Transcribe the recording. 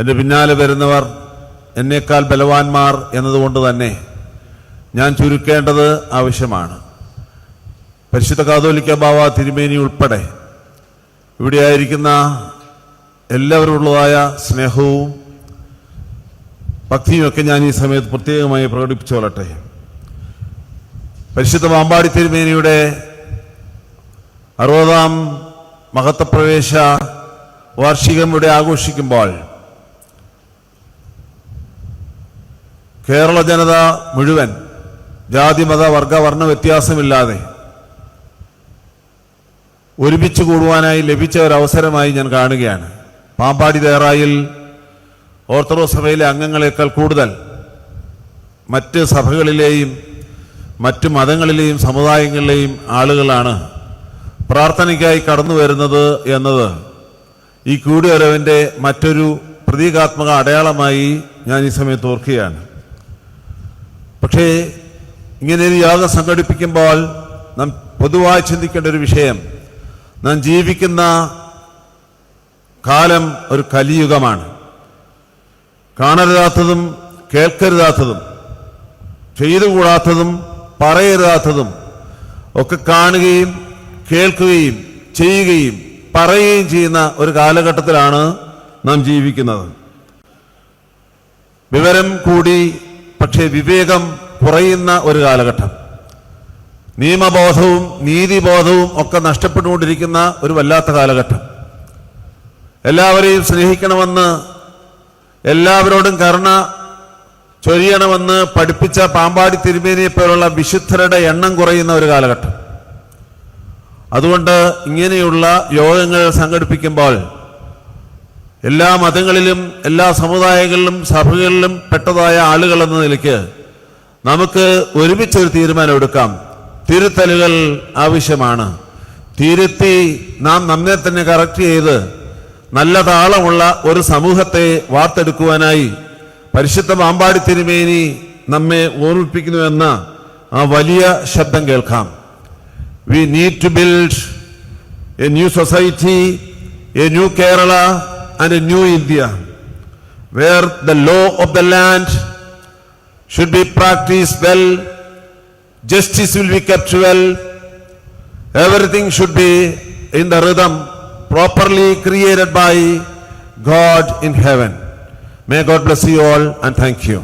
എന്റെ പിന്നാലെ വരുന്നവർ എന്നേക്കാൾ ബലവാന്മാർ എന്നതുകൊണ്ട് തന്നെ ഞാൻ ചുരുക്കേണ്ടത് ആവശ്യമാണ്. പരിശുദ്ധ കാതോലിക്ക ബാവ തിരുമേനി ഉൾപ്പെടെ ഇവിടെയായിരിക്കുന്ന എല്ലാവരോടുള്ളതായ സ്നേഹവും ഭക്തിയുമൊക്കെ ഞാൻ ഈ സമയത്ത് പ്രത്യേകമായി പ്രകടിപ്പിച്ചുകൊള്ളട്ടെ പരിശുദ്ധ പാമ്പാടി തിരുമേനിയുടെ അറുപതാം മഹത്വപ്രവേശ വാർഷികം ഇവിടെ ആഘോഷിക്കുമ്പോൾ കേരള ജനത മുഴുവൻ ജാതി മത വർഗ വർണ വ്യത്യാസമില്ലാതെ ഒരുമിച്ച് കൂടുവാനായി ലഭിച്ച ഒരവസരമായി ഞാൻ കാണുകയാണ്. പാമ്പാടി തേറായിൽ ഓർത്തഡോക്സ് സഭയിലെ അംഗങ്ങളെക്കാൾ കൂടുതൽ മറ്റ് സഭകളിലെയും മറ്റ് മതങ്ങളിലെയും സമുദായങ്ങളിലെയും ആളുകളാണ് പ്രാർത്ഥനയ്ക്കായി കടന്നു വരുന്നത് എന്നത് ഈ കൂടിവരവിന്റെ മറ്റൊരു പ്രതീകാത്മക അടയാളമായി ഞാൻ ഈ സമയത്ത് ഓർക്കുകയാണ്. പക്ഷേ ഇങ്ങനെ ഒരു യാഗം സംഘടിപ്പിക്കുമ്പോൾ നാം പൊതുവായി ചിന്തിക്കേണ്ട ഒരു വിഷയം. നാം ജീവിക്കുന്ന കാലം ഒരു കലിയുഗമാണ്. കാണരുതാത്തതും കേൾക്കരുതാത്തതും ചെയ്തുകൂടാത്തതും പറയരുതാത്തതും ഒക്കെ കാണുകയും കേൾക്കുകയും ചെയ്യുകയും പറയുകയും ചെയ്യുന്ന ഒരു കാലഘട്ടത്തിലാണ് നാം ജീവിക്കുന്നത്. വിവരം കൂടി പക്ഷേ വിവേകം കുറയുന്ന ഒരു കാലഘട്ടം. നിയമബോധവും നീതിബോധവും ഒക്കെ നഷ്ടപ്പെട്ടുകൊണ്ടിരിക്കുന്ന ഒരു വല്ലാത്ത കാലഘട്ടം. എല്ലാവരെയും സ്നേഹിക്കണമെന്ന് എല്ലാവരോടും കരുണ ചൊരിയണമെന്ന് പഠിപ്പിച്ച പാമ്പാടി തിരുമേനിയെ പോലുള്ള വിശുദ്ധരുടെ എണ്ണം കുറയുന്ന ഒരു കാലഘട്ടം. അതുകൊണ്ട് ഇങ്ങനെയുള്ള യോഗങ്ങൾ സംഘടിപ്പിക്കുമ്പോൾ എല്ലാ മതങ്ങളിലും എല്ലാ സമുദായങ്ങളിലും സഭകളിലും പെട്ടതായ ആളുകൾ എന്ന നിലയ്ക്ക് നമുക്ക് ഒരുമിച്ചൊരു തീരുമാനം എടുക്കാം തിരുത്തലുകൾ ആവശ്യമാണ്. തിരുത്തി നാം നമ്മെ തന്നെ കറക്റ്റ് ചെയ്ത് നല്ല താളമുള്ള ഒരു സമൂഹത്തെ വാർത്തെടുക്കുവാനായി പരിശുദ്ധ പാമ്പാടി തിരുമേനി നമ്മെ ഓർമ്മിപ്പിക്കുന്നുവെന്ന ആ വലിയ ശബ്ദം കേൾക്കാം. We need to build a new society a new Kerala and a new India where the law of the land should be practiced well, justice will be kept well, everything should be in the rhythm properly created by God in heaven. May God bless you all and thank you.